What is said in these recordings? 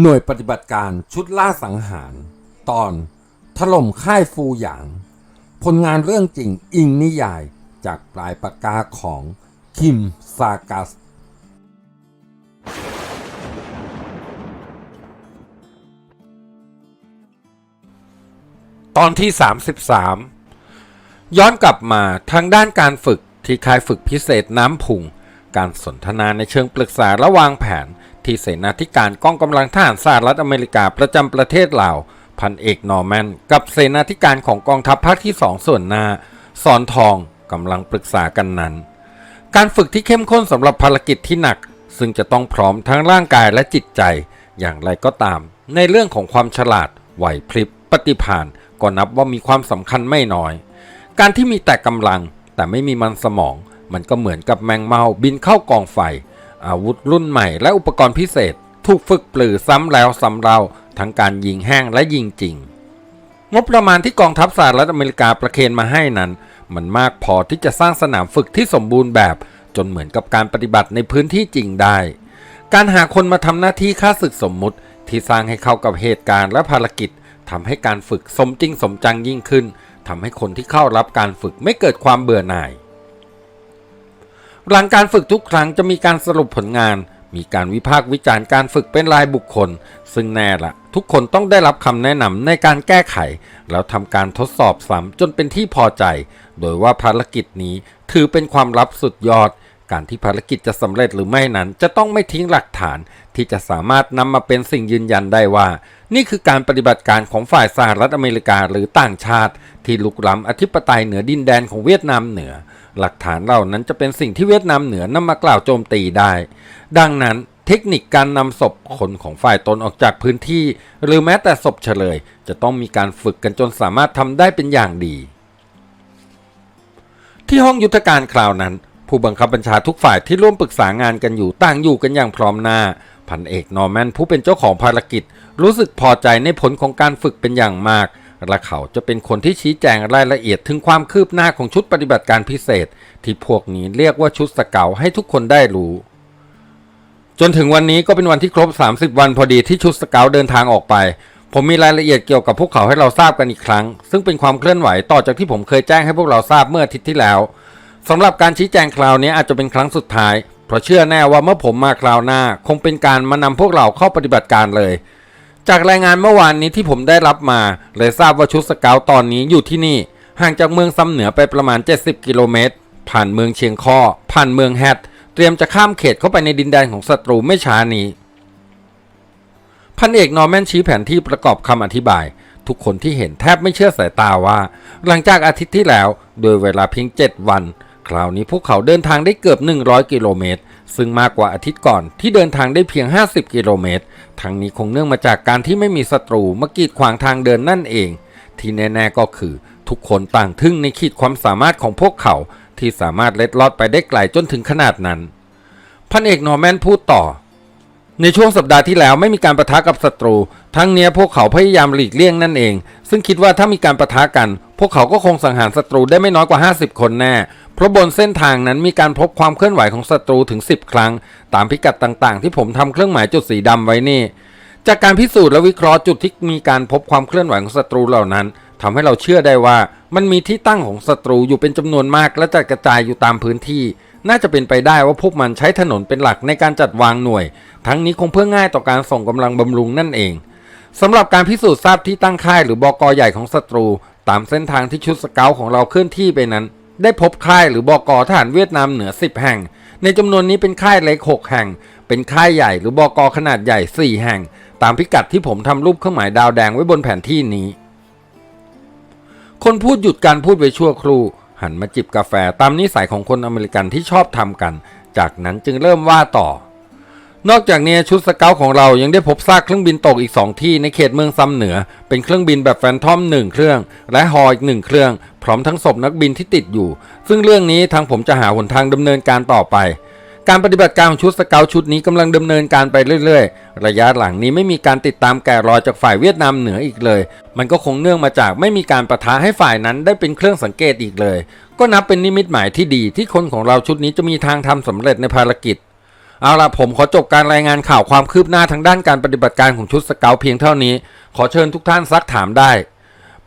หน่วยปฏิบัติการชุดล่าสังหาร ตอน ถล่มค่ายฟูหยาง ผลงานเรื่องจริงอิงนิยายจากปลายปากกาของคิมซากัส ตอนที่ 33 ย้อนกลับมาทางด้านการฝึกที่ค่ายฝึกพิเศษน้ำพุง การสนทนาในเชิงปรึกษาและวางแผน ที่เสนาธิการกองกำลังทหารสหรัฐอเมริกาประจำประเทศลาว พันเอกนอร์แมน กับเสนาธิการของกองทัพภาคที่สองส่วนหน้าสอนทองกำลังปรึกษากันนั้น การฝึกที่เข้มข้นสำหรับภารกิจที่หนัก ซึ่งจะต้องพร้อมทั้งร่างกายและจิตใจ อย่างไรก็ตาม ในเรื่องของความฉลาดไหวพริบปฏิภาณก็นับว่ามีความสำคัญไม่น้อย การที่มีแต่กำลังแต่ไม่มีมันสมอง มันก็เหมือนกับแมงเมาบินเข้ากองไฟ อาวุธรุ่นใหม่และอุปกรณ์พิเศษ ถูกฝึกปลือซ้ำแล้วซ้ำเล่าทั้งการยิงแห้งและยิงจริง งบประมาณที่กองทัพสหรัฐอเมริกาประเคนมาให้นั้น มันมากพอที่จะสร้างสนามฝึกที่สมบูรณ์แบบ จนเหมือนกับการปฏิบัติในพื้นที่จริงได้ การหาคนมาทำหน้าที่ค่าศึกสมมุติ ที่สร้างให้เข้ากับเหตุการณ์และภารกิจทำให้การฝึกสมจริงสมจังยิ่งขึ้นทำให้คนที่เข้ารับการฝึกไม่เกิดความเบื่อหน่าย หลังการฝึกทุกครั้งจะมีการสรุปผลงาน มีการวิพากษ์วิจารณ์การฝึกเป็นรายบุคคล ซึ่งแน่ละทุกคนต้องได้รับคำแนะนำในการแก้ไข แล้วทำการทดสอบซ้ำจนเป็นที่พอใจ โดยว่าภารกิจนี้ถือเป็นความลับสุดยอด การที่ภารกิจจะสำเร็จหรือไม่นั้นจะต้องไม่ทิ้งหลักฐาน ที่จะสามารถนำมาเป็นสิ่งยืนยันได้ว่า นี่คือการปฏิบัติการของฝ่ายสหรัฐอเมริกาหรือต่างชาติ ที่ลุกล้ำอธิปไตยเหนือดินแดนของเวียดนามเหนือ หลักฐานเหล่านั้นจะเป็นสิ่งที่เวียดนามเหนือนำมากล่าวโจมตีได้ ดังนั้นเทคนิคการนำศพคนของฝ่ายตนออกจากพื้นที่ หรือแม้แต่ศพเฉลย จะต้องมีการฝึกกันจนสามารถทำได้เป็นอย่างดี ที่ห้องยุทธการคราวนั้น ผู้บังคับบัญชาทุกฝ่ายที่ร่วมปรึกษางานกันอยู่ต่างอยู่กันอย่างพร้อมหน้าพันเอกนอร์แมนผู้เป็นเจ้าของภารกิจ รู้สึกพอใจในผลของการฝึกเป็นอย่างมาก และเขาจะเป็นคนที่ชี้แจงรายละเอียดถึงความคืบหน้าของชุดปฏิบัติการพิเศษ ที่พวกนี้เรียกว่าชุดสเกาให้ทุกคนได้รู้ จนถึงวันนี้ก็เป็นวันที่ครบ 30 วันพอดีที่ชุดสเกาเดินทางออกไป ผมมีรายละเอียดเกี่ยวกับพวกเขาให้เราทราบกันอีกครั้ง ซึ่งเป็นความเคลื่อนไหวต่อจากที่ผมเคยแจ้งให้พวกเราทราบเมื่ออาทิตย์ที่แล้วสำหรับการชี้แจงคราวนี้อาจจะเป็นครั้งสุดท้าย เพราะเชื่อแน่ว่าเมื่อผมมาคราวหน้า คงเป็นการมานำพวกเราเข้าปฏิบัติการเลย จากรายงานเมื่อวานนี้ที่ผมได้รับมา เลยทราบว่าชุดสเกาตอนนี้อยู่ที่นี่ ห่างจากเมืองซ้ำเหนือไปประมาณ 70 กิโลเมตร ผ่านเมืองเชียงข้อ ผ่านเมืองแฮตเตรียมจะข้ามเขตเข้าไปในดินแดนของศัตรูไม่ช้านี้ พันเอกนอร์แมนชี้แผนที่ประกอบคำอธิบาย ทุกคนที่เห็นแทบไม่เชื่อสายตาว่า หลังจากอาทิตย์ที่แล้ว โดยเวลาเพียง 7 วัน คราวนี้พวกเขาเดินทางได้เกือบ 100 กิโลเมตร ซึ่งมากกว่าอาทิตย์ก่อนที่เดินทางได้เพียง 50 กิโลเมตร ทั้งนี้คงเนื่องมาจากการที่ไม่มีศัตรูมากีดขวางทางเดินนั่นเอง ที่แน่ ๆก็คือ ทุกคนต่างทึ่งในขีดความสามารถของพวกเขา ที่สามารถเล็ดลอดไปได้ไกลจนถึงขนาดนั้น พันเอกนอร์แมนพูดต่อ ในช่วงสัปดาห์ที่แล้วไม่มีการประทะกับศัตรู ทั้งเนี้ยพวกเขาพยายามหลีกเลี่ยงนั่นเอง ซึ่งคิดว่าถ้ามีการประทะกัน พวกเขาก็คงสังหารศัตรูได้ไม่น้อยกว่า 50 คนแน่ เพราะบนเส้นทางนั้นมีการพบความเคลื่อนไหวของศัตรูถึง 10 ครั้ง ตามพิกัดต่างๆ ที่ผมทำเครื่องหมายจุดสีดำไว้นี่ จากการพิสูจน์และวิเคราะห์จุดที่มีการพบความเคลื่อนไหวของศัตรูเหล่านั้นทำให้เราเชื่อได้ว่ามันมีที่ตั้งของศัตรูอยู่เป็นจำนวนมากและจะกระจายอยู่ตามพื้นที่ น่าจะเป็นไปได้ว่าพวกมันใช้ถนนเป็นหลักในการจัดวางหน่วย ทั้งนี้คงเพื่อง่ายต่อการส่งกำลังบำรุงนั่นเองสำหรับการพิสูจน์ทราบที่ตั้งค่ายหรือบกใหญ่ของศัตรู ตามเส้นทางที่ชุดสเกาของเราเคลื่อนที่ไปนั้น ได้พบค่ายหรือบกทหารเวียดนามเหนือ 10 แห่ง ในจำนวนนี้เป็นค่ายเล็ก 6 แห่ง เป็นค่ายใหญ่หรือบกขนาดใหญ่ 4 แห่ง ตามพิกัดที่ผมทำรูปเครื่องหมายดาวแดงไว้บนแผนที่นี้ คนพูดหยุดการพูดไปชั่วครู่ หันมาจิบกาแฟตามนิสัยของคนอเมริกันที่ชอบทำกัน จากนั้นจึงเริ่มว่าต่อ นอกจากนี้ชุดสเกลของเรายังได้พบซากเครื่องบินตกอีก 2 ที่ในเขตเมืองซัมเหนือ เป็นเครื่องบินแบบแฟนทอม1เครื่อง และฮออีก1เครื่อง พร้อมทั้งศพนักบินที่ติดอยู่ ซึ่งเรื่องนี้ทางผมจะหาหนทางดำเนินการต่อไป การปฏิบัติการของชุดสเกลชุดนี้กำลังดำเนินการไปเรื่อยๆ ระยะหลังนี้ไม่มีการติดตามแกะรอยจากฝ่ายเวียดนามเหนืออีกเลย มันก็คงเนื่องมาจากไม่มีการประทะให้ฝ่ายนั้นได้เป็นเครื่องสังเกตอีกเลย ก็นับเป็นนิมิตหมายที่ดีที่คนของเราชุดนี้จะมีทางทำสำเร็จในภารกิจ เอาล่ะผมขอจบการรายงานข่าวความคืบหน้าทางด้านการปฏิบัติการของชุดสเกาเพียงเท่านี้ ขอเชิญทุกท่านซักถามได้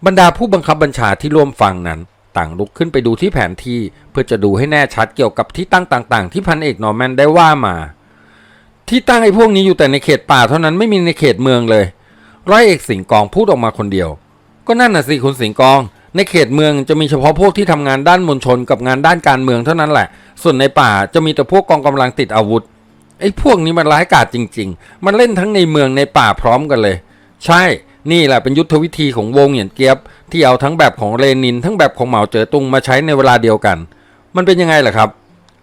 บรรดาผู้บังคับบัญชาที่ร่วมฟังนั้น ต่างลุกขึ้นไปดูที่แผนที่ เพื่อจะดูให้แน่ชัดเกี่ยวกับที่ตั้งต่าง ๆ ที่พันเอกนอร์แมนได้ว่ามา ที่ตั้งไอ้พวกนี้อยู่แต่ในเขตป่าเท่านั้นไม่มีในเขตเมืองเลย ร้อยเอกสิงกองพูดออกมาคนเดียว ก็นั่นน่ะสิคุณสิงกอง ในเขตเมืองจะมีเฉพาะพวกที่ทำงานด้านมวลชนกับงานด้านการเมืองเท่านั้นแหละ ส่วนในป่าจะมีแต่พวกกองกำลังติดอาวุธไอ้พวกนี้มันร้ายกาจจริง ๆ มันเล่นทั้งในเมืองในป่าพร้อมกันเลย ใช่ นี่แหละเป็นยุทธวิธีของวงเหยียนเกียบ ที่เอาทั้งแบบของเลนิน ทั้งแบบของเหมาเจ๋อตุงมาใช้ในเวลาเดียวกัน มันเป็นยังไงล่ะครับ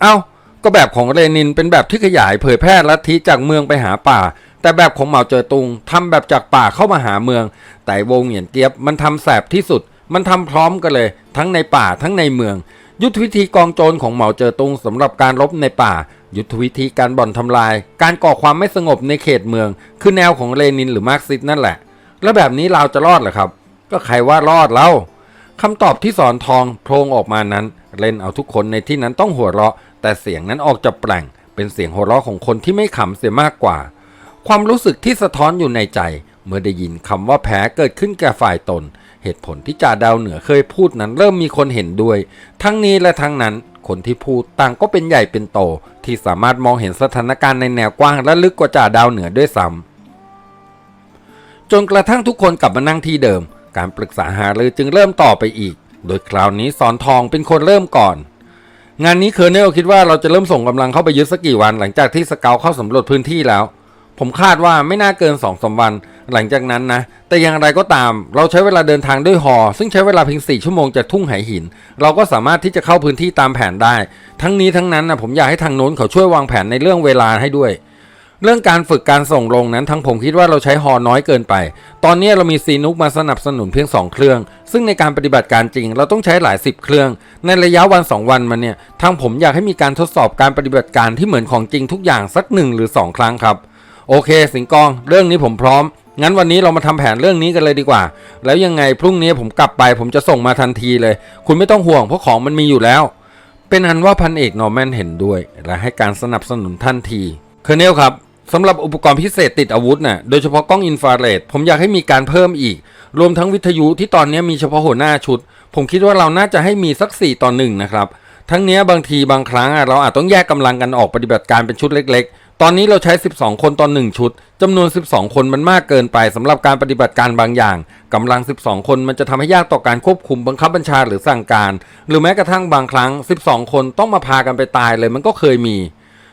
เอ้าก็แบบของเลนินเป็นแบบที่ขยายเผยแพร่ลัทธิจากเมืองไปหาป่า แต่แบบของเหมาเจ๋อตุงทำแบบจากป่าเข้ามาหาเมือง แต่วงเหยียนเกียบมันทำแสบที่สุด มันทำพร้อมกันเลย ทั้งในป่าทั้งในเมือง ยุทธวิธีกองโจรของเหมาเจ๋อตุงสำหรับการรบในป่า ยุทธวิธีการบ่อนทำลาย การก่อความไม่สงบในเขตเมือง คือแนวของเลนินหรือมาร์กซิสนั่นแหละ แล้วแบบนี้เราจะรอดเหรอครับ ก็ใครว่ารอดเล่าคำตอบที่สอนทองโพลงออกมานั้น เล่นเอาทุกคนในที่นั้นต้องหัวเราะ แต่เสียงนั้นออกจะแปลงเป็นเสียงหัวเราะของคนที่ไม่ขำเสียมากกว่า ความรู้สึกที่สะท้อนอยู่ในใจ เมื่อได้ยินคำว่าแพ้เกิดขึ้นแก่ฝ่ายตน เหตุผลที่จ่าดาวเหนือเคยพูดนั้นเริ่มมีคนเห็นด้วย ทั้งนี้และทั้งนั้น คนที่พูดต่างก็เป็นใหญ่เป็นโต ที่สามารถมองเห็นสถานการณ์ในแนวกว้างและลึกกว่าจ่าดาวเหนือด้วยซ้ำ จนกระทั่งทุกคนกลับมานั่งที่เดิม การปรึกษาหารือจึงเริ่มต่อไปอีก โดยคราวนี้สอนทองเป็นคนเริ่มก่อน งานนี้เคอร์เนลคิดว่าเราจะเริ่มส่งกำลังเข้าไปยึดสักกี่วัน หลังจากที่สเกลเข้าสำรวจพื้นที่แล้ว ผมคาดว่าไม่น่าเกิน2องสวัน หลังจากนั้นนะ แต่อย่างไรก็ตาม เราใช้เวลาเดินทางด้วยฮอซึ่งใช้เวลาเพียง4ชั่วโมงจากทุ่งไหหิน เราก็สามารถที่จะเข้าพื้นที่ตามแผนได้ ทั้งนี้ทั้งนั้นนะผมอยากให้ทางโน้นเขาช่วยวางแผนในเรื่องเวลาให้ด้วย เรื่องการฝึกการส่งลงนั้นทั้งผมคิดว่าเราใช้ฮอน้อยเกินไป ตอนนี้เรามีซีนุกมาสนับสนุนเพียง 2 เครื่อง ซึ่งในการปฏิบัติการจริง เราต้องใช้หลายสิบเครื่อง ในระยะวัน 2 วันมาเนี่ยทางผมอยากให้มีการทดสอบการปฏิบัติการที่เหมือนของจริงทุกอย่างสักหนึ่งหรือ 2 ครั้งครับ โอเค สิงกองเรื่องนี้ผมพร้อม งั้นวันนี้เรามาทำแผนเรื่องนี้กันเลยดีกว่า แล้วยังไงพรุ่งนี้ผมกลับไป ผมจะส่งมาทันทีเลย คุณไม่ต้องห่วงเพราะของมันมีอยู่แล้ว เป็นอันว่าพันเอกนอร์แมนเห็นด้วย และให้การสนับสนุนทันทีเคอร์เนลครับ สำหรับอุปกรณ์พิเศษติดอาวุธน่ะ โดยเฉพาะกล้องอินฟราเรด ผมอยากให้มีการเพิ่มอีก รวมทั้งวิทยุที่ตอนนี้มีเฉพาะหัวหน้าชุด ผมคิดว่าเราน่าจะให้มีสัก 4 ต่อหนึ่งนะครับ ทั้งนี้บางทีบางครั้งเราอาจต้องแยกกำลังกันออกปฏิบัติการเป็นชุดเล็ก ๆ ตอนนี้เราใช้ 12 คนต่อหนึ่งชุดจำนวน 12 คนมันมากเกินไปสำหรับการปฏิบัติการบางอย่างกำลัง 12 คนมันจะทำให้ยากต่อการควบคุมบังคับบัญชาหรือสั่งการ หรือแม้กระทั่งบางครั้ง 12 คนต้องมาพากันไปตายเลยมันก็เคยมี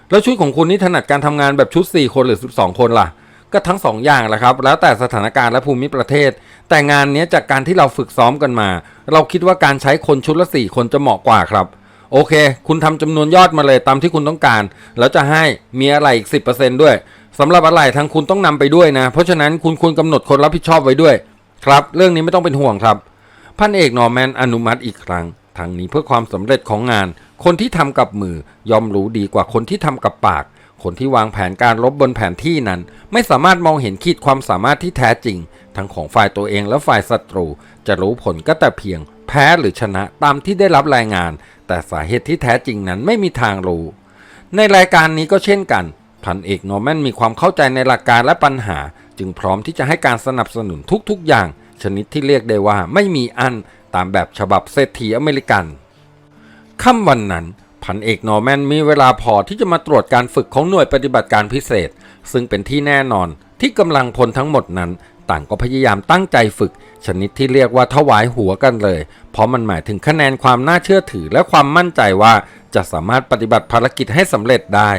แล้วชุดของคุณนี่ถนัดการทำงานแบบชุด 4 คนหรือ 12 คนล่ะ ก็ทั้ง 2 อย่างแหละครับ แล้วแต่สถานการณ์และภูมิประเทศ แต่งานนี้จากการที่เราฝึกซ้อมกันมา เราคิดว่าการใช้คนชุดละ 4 คนจะเหมาะกว่าครับ โอเค คุณทำจำนวนยอดมาเลยตามที่คุณต้องการ แล้วจะให้มีอะไรอีก 10%ด้วยสำหรับอะไรทางคุณต้องนำไปด้วยนะ เพราะฉะนั้นคุณควรกำหนดคนรับผิดชอบไว้ด้วย ครับ เรื่องนี้ไม่ต้องเป็นห่วงครับ พันเอกนอร์แมนอนุมัติอีกครั้ง ทางนี้เพื่อความสำเร็จของงาน คนที่ทำกับมือย่อมรู้ดีกว่าคนที่ทำกับปาก คนที่วางแผนการรบบนแผนที่นั้น ไม่สามารถมองเห็นขีดความสามารถที่แท้จริง ทั้งของฝ่ายตัวเองและฝ่ายศัตรู จะรู้ผลก็แต่เพียง แพ้หรือชนะตามที่ได้รับรายงาน แต่สาเหตุที่แท้จริงนั้นไม่มีทางรู้ ในรายการนี้ก็เช่นกันพันเอกนอร์แมนมีความเข้าใจในหลักการและปัญหา จึงพร้อมที่จะให้การสนับสนุนทุกๆอย่าง ชนิดที่เรียกได้ว่าไม่มีอัน ตามแบบฉบับเศรษฐีอเมริกันค่ำวันนั้นพันเอกนอร์แมนมีเวลาพอที่จะมาตรวจการฝึกของหน่วยปฏิบัติการพิเศษ ซึ่งเป็นที่แน่นอนที่กำลังพลทั้งหมดนั้น ต่างก็พยายามตั้งใจฝึก ชนิดที่เรียกว่าถวายหัวกันเลย เพราะมันหมายถึงคะแนนความน่าเชื่อถือและความมั่นใจว่าจะสามารถปฏิบัติภารกิจให้สำเร็จได้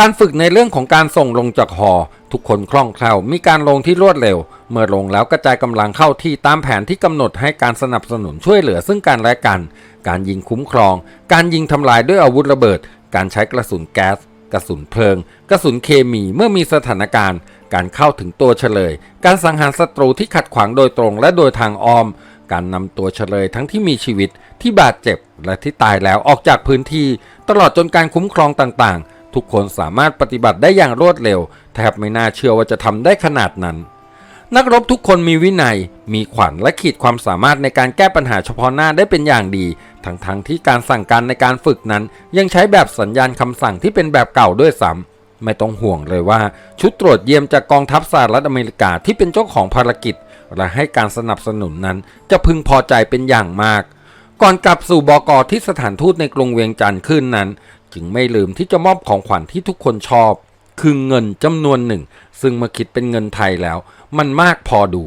การฝึกในเรื่องของการส่งลงจากหอ ทุกคนคล่องแคล่วมีการลงที่รวดเร็ว เมื่อลงแล้วกระจายกำลังเข้าที่ตามแผนที่กำหนดให้การสนับสนุนช่วยเหลือซึ่งกันและกัน การยิงคุ้มครอง การยิงทำลายด้วยอาวุธระเบิด การใช้กระสุนแก๊ส กระสุนเพลิง กระสุนเคมีเมื่อมีสถานการณ์ การเข้าถึงตัวเฉลย การสังหารศัตรูที่ขัดขวางโดยตรงและโดยทางอ้อม การนำตัวเฉลยทั้งที่มีชีวิตที่บาดเจ็บและที่ตายแล้วออกจากพื้นที่ ตลอดจนการคุ้มครองต่างๆ ทุกคนสามารถปฏิบัติได้อย่างรวดเร็ว แทบไม่น่าเชื่อว่าจะทำได้ขนาดนั้น นักรบทุกคนมีวินัย มีขวัญและขีดความสามารถในการแก้ปัญหาเฉพาะหน้าได้เป็นอย่างดี ทั้งๆทที่การสั่งการในการฝึกนั้น ยังใช้แบบสัญญาณคำสั่งที่เป็นแบบเก่าด้วยซ้ำไม่ต้องห่วงเลยว่า ชุดตรวจเยี่ยมจากกองทัพสหรัฐอเมริกาที่เป็นเจ้าของภารกิจ และให้การสนับสนุนนั้นจะพึงพอใจเป็นอย่างมาก ก่อนกลับสู่บกที่สถานทูตในกรุงเวียงจันทร์ขึ้นนั้น จึงไม่ลืมที่จะมอบของขวัญที่ทุกคนชอบ คือเงินจำนวนหนึ่ง ซึ่งเมื่อคิดเป็นเงินไทยแล้ว มันมากพอดู